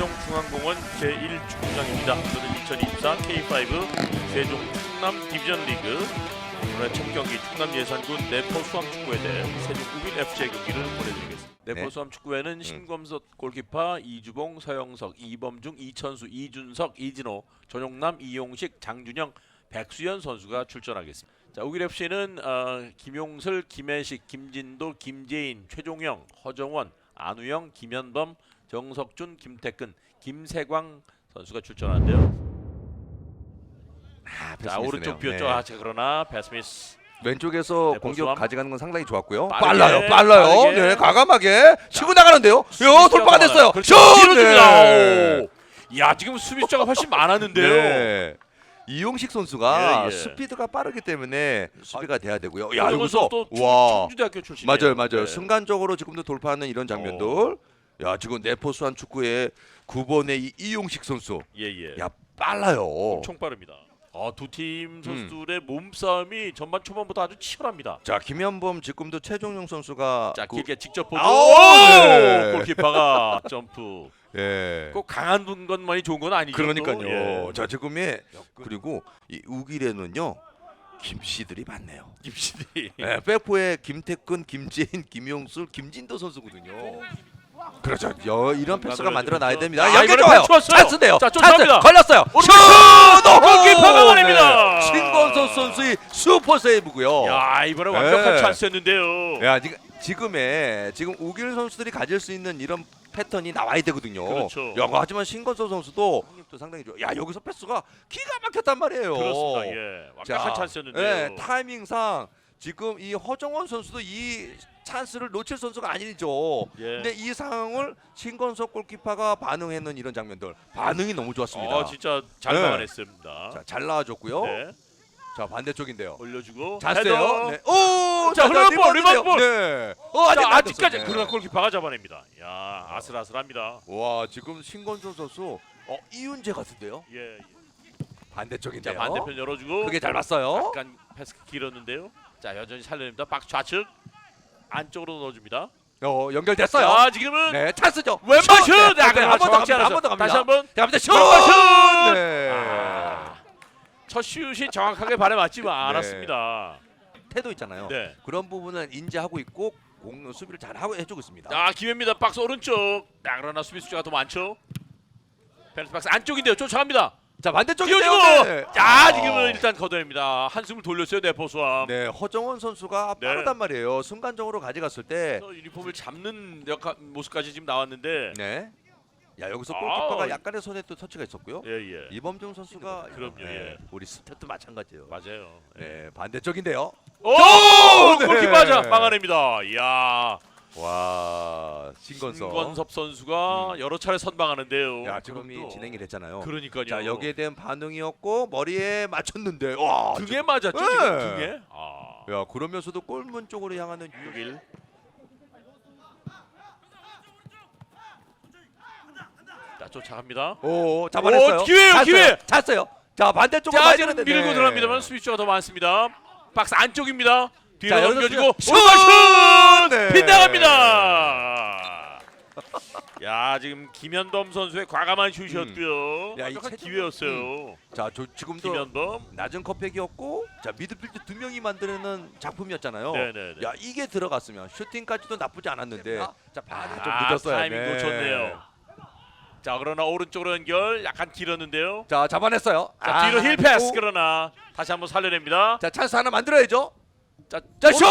세종중앙공원 제1축구장입니다. 오늘은 2024 K5 세종 충남 디비전 리그 오늘 첫 경기 충남 예산군 내포 수암 축구에 대해 세종 우빈 FC의 경기를 보내드리겠습니다. 내포 네. 수암 축구에는 신검석 골키파 이주봉, 서영석, 이범중, 이천수, 이준석, 이진호, 전용남, 이용식, 장준영, 백수현 선수가 출전하겠습니다. 자, 우길 FC는 어, 김용슬, 김혜식, 김진도, 김재인, 최종영, 허정원, 안우영, 김현범, 정석준, 김태근, 김세광 선수가 출전하는데요. 아, 자 패스미스네요. 오른쪽 비었죠. 네. 아, 자, 그러나 베스미스 왼쪽에서 네, 공격 보수함. 가져가는 건 상당히 좋았고요. 빠르게, 빨라요, 빨라요. 빠르게. 네, 과감하게 치고 나가는데요. 요 돌파가 됐어요. 그렇죠. 슛! 네. 오. 야 지금 수비수자가 훨씬 많았는데요. 네. 이용식 선수가 예, 예. 스피드가 빠르기 때문에 수비가 돼야 되고요. 야 여기서 충- 와 청주대학교 출신. 맞아요, 맞아요. 순간적으로 지금도 돌파하는 이런 장면들. 야 지금 네포수한 축구의 9번의 이 이용식 선수. 예예. 야 빨라요. 엄청 빠릅니다. 아, 두 팀 선수들의 몸싸움이 전반 초반부터 아주 치열합니다. 자 김현범 지금도 최종용 선수가 자 그- 길게 직접 보고 아우, 네. 골키퍼가 점프. 예. 꼭 강한 분 것만이 좋은 건 아니죠. 그러니까요. 또. 예. 자 지금의 그리고 이 우길에는요 김씨들이 많네요. 김신이. 예, 백포에 김태근, 김재인, 김용술, 김진도 선수거든요. 그렇죠. 여, 이런 패스가 만들어 놔야 됩니다. 아, 이번에. 맞췄어요. 찬스인데요. 자, 찬스. 걸렸어요. 오른쪽 슛! 오! 골키퍼가. 네. 신건서 선수의 슈퍼 세이브고요. 야 이번에 완벽한 네. 찬스였는데요. 야 지금 지금의 지금 우길 선수들이 가질 수 있는 이런 패턴이 나와야 되거든요. 그렇죠. 야, 하지만 신건서 선수도 또 상당히 좋아. 야 여기서 패스가 기가 막혔단 말이에요. 그렇습니다. 예, 완벽한 찬스였는데요. 예, 타이밍상 지금 이 허정원 선수도 이 찬스를 놓칠 선수가 아니죠. 예. 근데 이 상황을 신건석 골키퍼가 반응했는 이런 장면들 반응이 너무 좋았습니다. 어 진짜 잘 네. 막아냈습니다. 자, 잘 나와줬고요. 네, 자 반대쪽인데요. 올려주고. 헤더. 네. 오, 자, 흐르는 볼, 리바운드네요. 리바운드 볼. 네. 어, 아직 자, 안 아직까지 떴어요. 그러나 골키퍼가 잡아냅니다. 야 아슬아슬합니다. 와 지금 신건석 선수 어 이윤재 같은데요? 예. 예. 반대쪽인데요. 자 반대편 열어주고 그게 잘 봤어요. 약간 패스 길었는데요. 자 여전히 살려냅니다. 박스 좌측 안쪽으로 넣어줍니다. 어 연결됐어요. 자 지금은 네 찬스죠. 왼발 슛! 네, 아, 네, 한번 더 정확히 갑니다. 한번 더 갑니다. 다시 한번. 자, 갑니다. 슛! 왼발 슛! 네. 아, 첫 슛이 정확하게 발에 맞지만 네. 않았습니다. 태도 있잖아요. 네. 그런 부분은 인지하고 있고 공 수비를 잘 하고 해주고 있습니다. 자 기회입니다. 박스 오른쪽. 자 그러나 수비 수가 더 많죠. 페널티 박스 안쪽인데요. 쫓아갑니다. 자. 반대쪽인데요. 네. 자 아. 지금은 일단 걷어냅니다. 한숨을 돌렸어요. 네포수함. 네 허정원 선수가 네. 빠르단 말이에요. 순간적으로 가져갔을 때. 그래서 유니폼을 잡는 역할, 모습까지 지금 나왔는데. 네. 야 여기서 골키퍼가 아우. 약간의 손에 또 터치가 있었고요. 예 예. 이범중 선수가 그럼요, 예. 우리 스탯도 마찬가지예요. 맞아요. 네 반대쪽인데요. 오! 네. 골키퍼 자 막아냅니다. 이야. 와 신건석. 신건섭 선수가 여러 차례 선방하는데요. 야 지금 이 진행이 됐잖아요. 그러니까요. 자 여기에 대한 반응이었고 머리에 맞췄는데 와. 등에 맞았죠. 네. 지금 등에. 아. 야 그러면서도 골문 쪽으로 향하는 유... 여길. 자 쫓아갑니다. 오 잡아냈어요. 오, 기회예요, 찼어요. 기회! 찼어요. 자 반대쪽으로 자 지금 맞았는데. 밀고 들어갑니다만 수비수가 더 많습니다. 박스 안쪽입니다. 뒤로 자, 넘겨주고 슛! 네. 빗나갑니다. 야 지금 김현범 선수의 과감한 슛이었고요. 음. 야, 이 완벽한 체중- 기회였어요. 자 저, 지금도 김현범. 낮은 컵백이었고 자 미드필드 두 명이 만드는 작품이었잖아요. 네네네. 야 이게 들어갔으면 슈팅까지도 나쁘지 않았는데 자 반응 좀 아, 늦었어요. 타이밍 네. 놓쳤네요. 자 그러나 오른쪽으로 연결 약간 길었는데요. 자 잡아냈어요. 자 아, 뒤로 힐 패스 오. 그러나 다시 한번 살려냅니다. 자 찬스 하나 만들어야죠. 자, 자 슛! 오!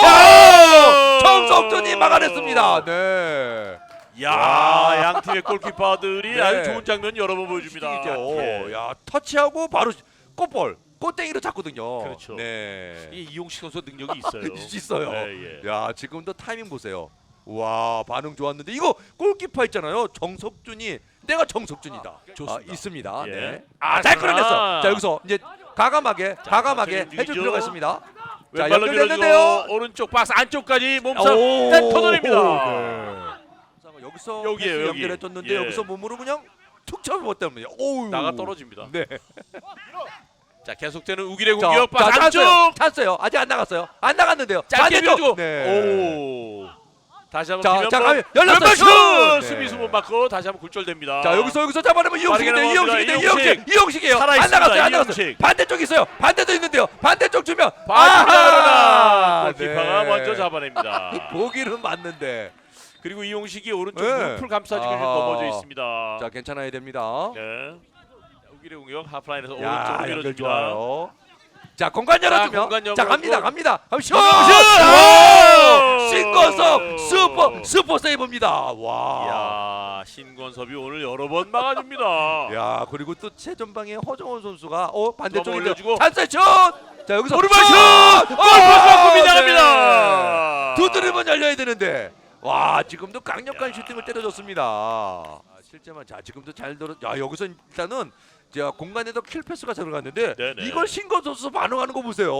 자! 정석준이 막아냈습니다. 네. 야, 와. 양 팀의 골키퍼들이 네. 아주 좋은 장면 여러 번 보여줍니다. 이죠. 예. 야 터치하고 바로 꽃볼 꽃땡이로 잡거든요. 그렇죠. 네. 이 이용식 선수 능력이 있어요. 있어요. 예, 예. 야 지금도 타이밍 보세요. 와 반응 좋았는데 이거 골키퍼 있잖아요. 정석준이 내가 정석준이다. 좋습니다. 아, 있습니다. 예. 네. 아, 아잘 그러나- 끌어냈어. 자 여기서 이제 과감하게 과감하게 천천히 해줄. 필요가 있습니다. 자 왼발로 연결됐는데요. 밀어주고 오른쪽 박스 안쪽까지 몸싸움 오, 딱 터널입니다. 네. 여기서 여기에요, 패스 여기. 연결해줬는데 예. 여기서 몸으로 그냥 툭 때문에 오우 나가 떨어집니다. 네. 자 계속되는 우길의 자, 공격 박스 자, 안쪽 찼어요. 찼어요. 아직 안 나갔어요. 안 나갔는데요. 짧게 반대쪽. 밀어주고 네. 오. 다시 한번 자. 자, 가면 열렸어요. 왼발 슛! 슛! 네. 수비수 못 맞고 다시 한번 굴절됩니다. 자 여기서 여기서 잡아내면 이용식인데 이용식인데. 이용식 이용식이에요. 안 살아있습니다. 나갔어요 안 나갔어요. 이용식. 반대쪽 있어요. 반대도 있는데요. 반대쪽 주면 아하! 네. 먼저 잡아냅니다. 보기는 맞는데 그리고 이용식이 오른쪽 네. 무릎을 감싸주고 아하. 넘어져 있습니다. 자 괜찮아야 됩니다. 네. 우길의 공격 하프라인에서 야 오른쪽으로 연결 밀어줍니다. 좋아요. 자 공간 열어주면 공간 자 열어주고. 갑니다 갑니다. 그럼 슛! 슛! 신권섭 슈퍼 슈퍼 세이브입니다. 와. 야 신권섭이 오늘 여러 번 막아줍니다. 야 그리고 또 최전방에 허정원 선수가 어 반대쪽에 올려주고. 찬스 슛! 자 여기서 오른발 슛! 골 어, 네. 빗나갑니다. 두드리면 열려야 되는데 와 지금도 강력한 슈팅을 때려줬습니다. 아, 실제만 자 지금도 잘 들어. 야 여기서 일단은 자 공간에도 킬 패스가 들어갔는데 네네. 이걸 신건 선수 반응하는 거 보세요.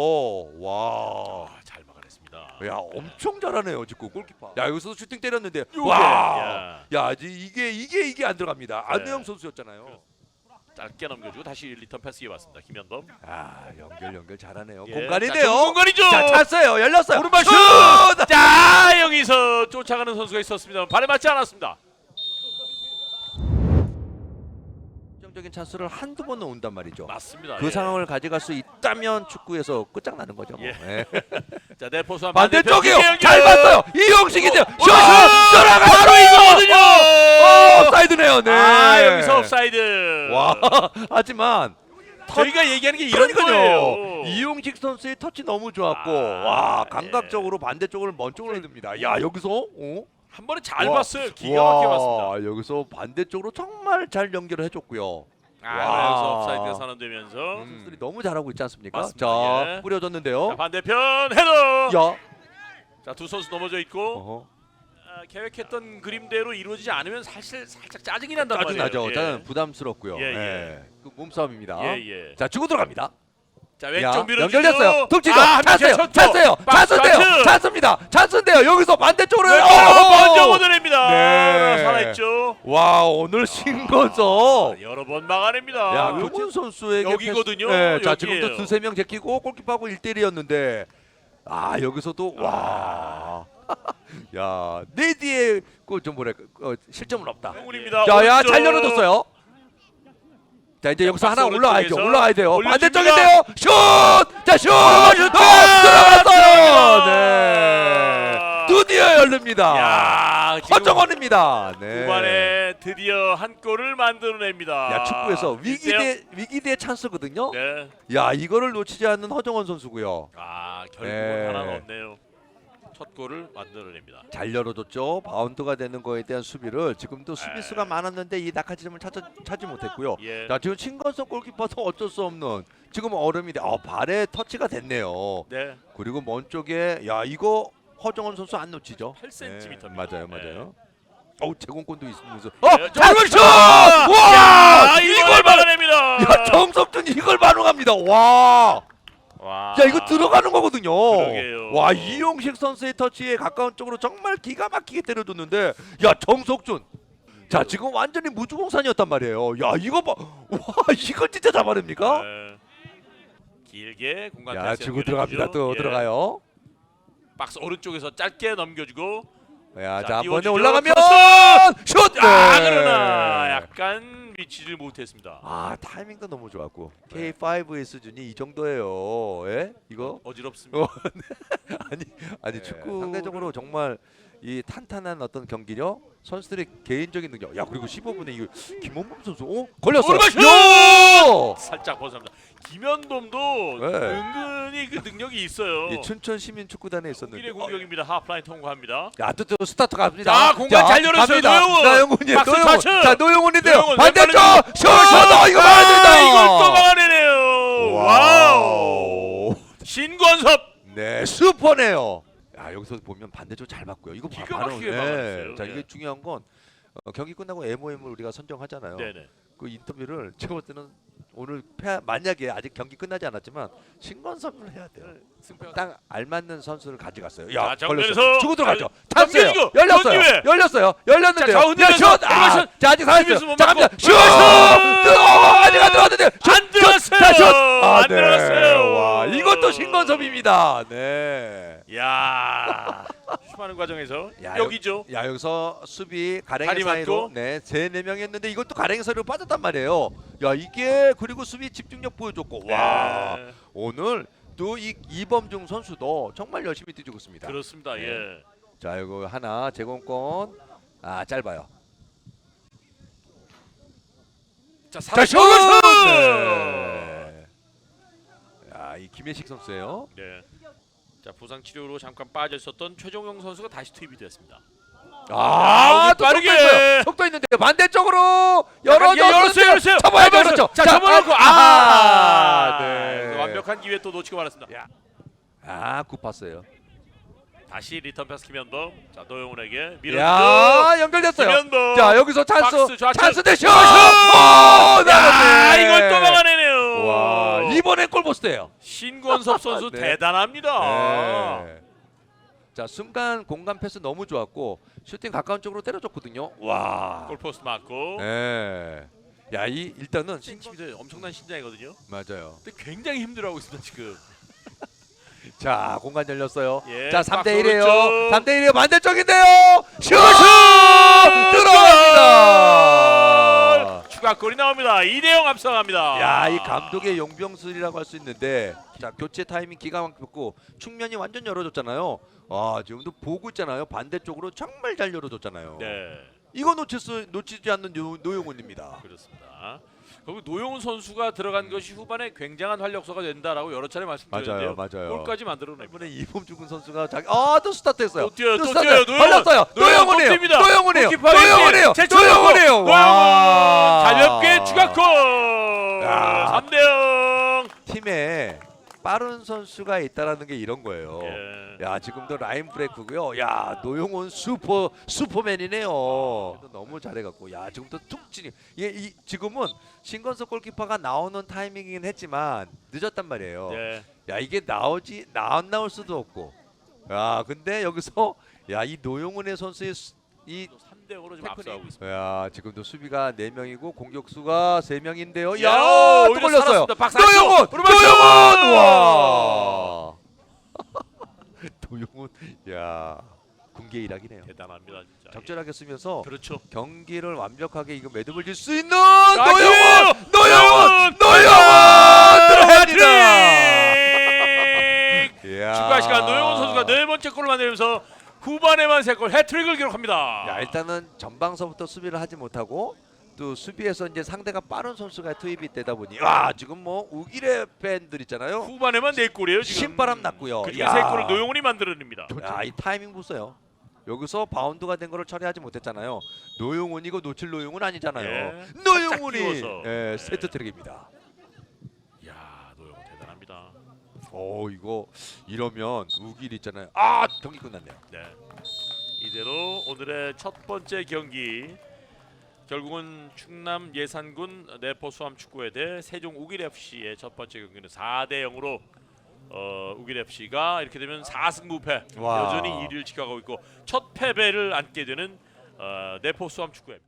와. 아, 잘 막아냈습니다. 야 엄청 잘하네요 지금 골키퍼. 야 여기서 슈팅 때렸는데 와. 야 이제 이게 이게 이게 안 들어갑니다. 안우영 네. 선수였잖아요. 짧게 넘겨주고 다시 리턴 패스 이어봤습니다. 김현범. 아 연결 연결 잘하네요. 예, 공간인데요. 자, 공간이죠. 자 찼어요. 열렸어요. 오른발 슛! 슛! 자 여기서 쫓아가는 선수가 있었습니다. 발에 맞지 않았습니다. 긍정적인 찬스를 한두 번은 온단 말이죠. 맞습니다. 그 예. 상황을 가져갈 수 있다면 축구에서 끝장나는 거죠. 뭐. 예. 예. 자 내포수한 반대쪽이요. 잘 봤어요. 이용식인데요. 어, 슛! 어, 들어가 바로 이거거든요. 어, 업사이드네요. 네. 아 여기서 옵사이드. 와. 하지만 저희가 얘기하는 게 이런. 거예요. 이용식 선수의 터치 너무 좋았고 아, 와 예. 감각적으로 반대쪽을 먼 쪽으로 듭니다. 야 여기서 어? 한 번에 잘 와. 봤어요. 기가 막히게 봤습니다. 와, 여기서 반대쪽으로 정말 잘 연결을 해줬고요. 아, 와. 여기서 옵사이드가 선언되면서 선수들이 너무 잘하고 있지 않습니까? 맞습니다. 자 예. 뿌려줬는데요. 자, 반대편 헤더. 야. 자 두 선수 넘어져 있고 어허. 아, 계획했던 그림대로 이루어지지 않으면 사실 살짝 짜증이 난단 짜증나죠. 말이에요. 저는 부담스럽고요. 예, 예. 예. 그 몸싸움입니다. 예, 예. 자 주고 들어갑니다. 자 야, 왼쪽 밀어주죠. 연결됐어요. 툭치고 아, 찬스요. 찬스요. 찬스인데요. 찬스. 찬스입니다. 찬스인데요. 여기서 반대쪽으로! 먼저 걷어냅니다. 네. 살아있죠. 와 오늘 신건서. 아, 여러 번 막아냅니다. 야 교진 선수에게 여기거든요. 네, 자. 지금도 두세 명 제끼고 골키퍼하고 1대1이었는데 아 여기서도 와. 야, 내 뒤에 그좀 뭐랄까 어, 실점은 없다. 자, 야. 잘 열어줬어요. 자, 이제 여기서 하나 올라가야죠. 오른쪽에서 올라가야 돼요. 올려줍니다. 반대쪽인데요. 슛! 자, 슛! 슛! 어, 들어갔어요. 아. 네. 드디어 열립니다. 야, 지금 허정원입니다. 네. 후반에 드디어 한 골을 만들어냅니다. 야, 축구에서 위기. 대 위기 대 찬스거든요. 네. 야, 이거를 놓치지 않는 허정원 선수고요. 아, 결국은 네. 하나 넣었네요. 첫 골을 만들어냅니다. 잘 열어줬죠. 바운드가 되는 거에 대한 수비를 지금도 수비수가 네. 많았는데 이 낙하지점을 찾아, 찾지 못했고요. 예. 자 지금 신건성 골키퍼도 어쩔 수 없는 지금 얼음이 돼. 어, 발에 터치가 됐네요. 네. 그리고 먼 쪽에 야 이거 허정원 선수 안 놓치죠? 8cm 입니다. 맞아요, 네. 맞아요. 어우 제공권도 있으면서 네, 어, 저- 잘 슛! 야, 와! 이걸 막아냅니다. 야, 정석준 이걸 반응합니다. 와! 와. 야, 이거 들어가는 거거든요. 그러게요. 와, 이용식 선수의 터치에 가까운 쪽으로 정말 기가 막히게 때려줬는데 야, 정석준. 자, 지금 완전히 무주공산이었단 말이에요. 야, 이거 봐. 와, 이거 진짜 잡아냅니까? 네. 길게 공간 야, 주고 연결해주죠. 들어갑니다. 또 예. 들어가요. 박스 오른쪽에서 짧게 넘겨주고 야, 자, 자, 한 번에 띄워주죠. 올라가면! 슛! 아 네. 그러나 약간 미치질 못했습니다. 아, 타이밍도 너무 좋았고. 네. K5의 수준이 이 정도예요. 예? 이거 어지럽습니다. 어, 아니 아니 네, 축구 상대적으로 정말 이 탄탄한 어떤 경기력 선수들의 개인적인 능력 야 그리고 15분에 이 김원범 선수 어 걸렸어요 오른발 슛! 요! 살짝 벗어납니다. 김현돔도 네. 은근히 그 능력이 있어요. 이 춘천 시민 축구단에 있었는데 공격입니다. 하프라인 통과합니다. 야 또 또 스타트 갑니다 자, 공간 잘 열었어요. 갑니다. 노영훈. 노영훈이 박스 노영훈 차츠. 자 노영훈인데요 노영훈, 반대쪽 왼발로 슛 어, 이거 막아야 된다 아, 이걸 또 막아내네요. 와우 신권섭. 네 슈퍼네요. 야 여기서 보면 반대쪽 잘 맞고요. 이거 봐, 기가 바로 막히게 네. 막아냈어요. 자 예. 이게 중요한 건 어, 경기 끝나고 MOM을 우리가 선정하잖아요. 네네. 그 인터뷰를 제가 볼 때는 오늘 패, 만약에 아직 경기 끝나지 않았지만 신건섭을 해야 돼요. 딱 알맞는 선수를 가져갔어요. 자, 야 정면에서 걸렸어요. 주고 들어가죠. 잘 찬스예요. 넘겨주고, 열렸어요. 전기회. 열렸어요. 열렸는데요. 자, 가운데에서 야, 슛! 아, 슛. 자 아직 수비수 살았어요. 못자 맞고. 갑니다. 슛! 오른발 슛! 들어! 아직 안 들어갔는데 슛! 안 들어갔어요. 자, 슛! 아, 안 네. 들어갔어요. 와 이것도 또 신건섭입니다. 네. 야 수많은 과정에서 야, 여기죠. 야 여기서 수비 가랭이 다리 사이로 맞고. 네세네 명이 했는데 이것도 가랭이 사이로 빠졌단 말이에요. 야 이게 그리고 수비 집중력 보여줬고 와 네, 오늘 또 이 이범중 선수도 정말 열심히 뛰고 있습니다. 그렇습니다. 네. 예. 자 이거 하나 제공권 아 짧아요. 자, 자 슛! 네. 야 이 김혜식 선수예요. 네. 자 부상 치료로 잠깐 빠져 있었던 최종용 선수가 다시 투입이 됐습니다. 아, 또 빠르게! 속도 있어요. 속도 있는데 반대쪽으로 예, 열었어요, 열어줬어요. 열었어요. 잡아야죠, 아, 그렇죠. 자, 접어놓고 아, 아, 네. 완벽한 기회 또 놓치고 말았습니다. 야. 아, 굿파스예요. 다시 리턴 패스 김현도. 자 노영훈에게 밀어주고 야, 연결됐어요. 김현도. 자, 여기서 찬스. 박스 좌측. 찬스 대 슛. 슛! 오, 야 나갔네. 이걸 또 막아내네요. 와, 이번엔 골포스트예요. 신권섭 선수 네. 대단합니다. 네. 자, 순간 공간 패스 너무 좋았고 슈팅 가까운 쪽으로 때려줬거든요. 와. 골포스트 맞고. 네. 야, 이 일단은 신, 신치비들 엄청난 신장이거든요. 맞아요. 근데 굉장히 힘들어하고 있습니다 지금. 자 공간 열렸어요. 예, 자 박스 3대 1이에요. 오른쪽. 3대 1이에요. 반대쪽인데요. 슛! 들어갑니다. 추가골이 나옵니다. 2대0 앞서갑니다. 야, 이 감독의 용병술이라고 할 수 있는데 자 교체 타이밍 기가 막혔고 측면이 완전 열어줬잖아요. 아 지금도 보고 있잖아요. 반대쪽으로 정말 잘 열어줬잖아요. 네. 이거 수 놓치지 않는 요, 노용훈입니다. 그렇습니다. 거기 노영훈 선수가 들어간 것이 후반에 굉장한 활력소가 된다라고 여러 차례 말씀드렸는데요. 맞아요, 맞아요. 골까지 만들어냅니다. 이번에 이범주군 선수가 자기 아또 스타트했어요. 또 뛰어요, 또 스타트. 뛰어요. 노영훈. 걸렸어요. 뜁니다. 골키퍼. 일진. 제쳐놓고 노영훈이에요. 노영훈 와. 가볍게 추가골. 야. 3대 0. 팀에 빠른 선수가 있다라는 게 이런 거예요. 예. 야 지금도 라인 브레이크고요. 야 노용훈 슈퍼 슈퍼맨이네요. 너무 잘해갖고 야 지금도 툭 치니 이게 이 지금은 신건석 골키퍼가 나오는 타이밍이긴 했지만 늦었단 말이에요. 네. 야 이게 나오지 나 안 나올 수도 없고. 야 근데 여기서 야 이 노용훈의 선수의 수- 이 3대 0으로 지금. 앞서가고 있습니다. 야 지금도 수비가 4 명이고 공격수가 3 명인데요. 야, 야, 또 걸렸어요. 오른발슛! 노영훈, 와. 노영훈, 야 군계 일학이네요. 대단합니다 진짜. 적절하게 쓰면서 그렇죠. 경기를 완벽하게 이거 매듭을 질 수 있는! 노영훈, 노영훈! 노영훈 들어갑니다. 이야. 추가 시간 노영훈 선수가 네 번째 골을 만들면서 후반에만 세골 해트릭을 기록합니다. 야 일단은 전방서부터 수비를 하지 못하고 또 수비에서 이제 상대가 빠른 선수가 투입이 되다 보니 와 지금 뭐 우기레 팬들 있잖아요. 후반에만 네 골이에요 지금. 신바람 났고요. 그중에 야. 세 골을 노영훈이 만들어냅니다. 야, 이 타이밍 보세요. 여기서 바운드가 된 거를 처리하지 못했잖아요. 노용훈 이거 놓칠 노용훈 아니잖아요. 예. 노용훈이. 예, 네. 세트 트랙입니다. 야 노영훈 대단합니다. 오 이거 이러면 우길 있잖아요. 아 경기 끝났네요. 네. 이대로 오늘의 첫 번째 경기 결국은 충남 예산군 내포 수암 축구회 대 세종 우길 FC의 첫 번째 경기는 4대 0으로 어, 우길 FC가 이렇게 되면 4승 무패 와. 여전히 1위를 지켜가고 있고 첫 패배를 안게 되는 어, 내포 수암 축구회입니다.